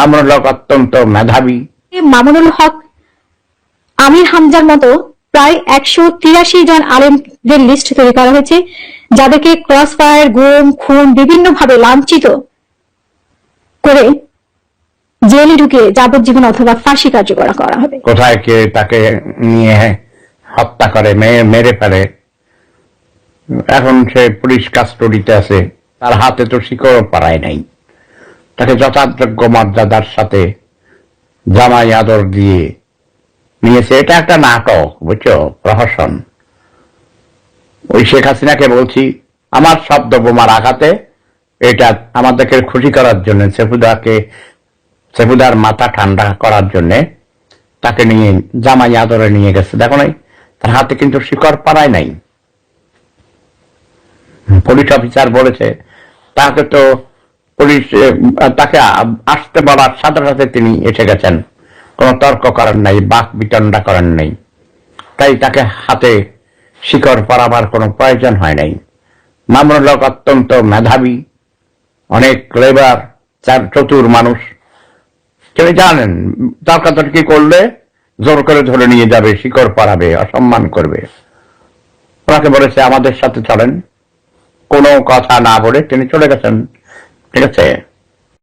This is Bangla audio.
মামুনুল হক অত্যন্ত মেধাবী। মামুনুল হক আমির হামজার মতো প্রায় একশো তিরাশি জন আলেমদের লিস্ট তৈরি করা হয়েছে যাদেরকে ক্রস ফায়ার গুম খুন বিভিন্ন ভাবে লাঞ্ছিত করে জেলে ঢুকে যাবজ্জীবন অথবা ফাঁসি কার্যকর করা হবে। কোথায় কে তাকে নিয়ে হত্যা করে মেরে ফেলে? এখন সে পুলিশ কাস্টডিতে আছে তার হাতে তো শিকড় পাড়ায় নাই। তাকে যথাযোগ্য মর্যাদার সাথে জামাই আদর দিয়ে নিয়েছে। এটা একটা নাটক, বুঝছ? প্রহসন। ওই শেখ হাসিনাকে বলছি, আমার শব্দ বোমার আঘাতে এটা আমাদেরকে খুশি করার জন্য, সেফুদাকে, সেফুদার মাথা ঠান্ডা করার জন্য তাকে নিয়ে, জামাই আদরে নিয়ে গেছে। দেখো নাই, তার হাতে কিন্তু শিকড় পাড়ায় নাই। পুলিশ অফিসার বলেছে, তাকে তো পুলিশ তাকে আসতে বলার সাথে সাথে তিনি এসে গেছেন। কোনো তর্ক করেন নাই, বাক বিতণ্ডা করেন নাই। তাই তাকে হাতে শিকড় পরাবার কোনো প্রয়োজন হয় নাই। মামুনুল হক অত্যন্ত মেধাবী, অনেক ক্লেবার চার, চতুর মানুষ। তিনি জানেন, তর্কাতর্কি করলে জোর করে ধরে নিয়ে যাবে, শিকড় পরাবে, অসম্মান করবে। ওনাকে বলেছে, আমাদের সাথে চলেন। কোনো কথা না বলে তিনি চলে গেছেন। ঠিক আছে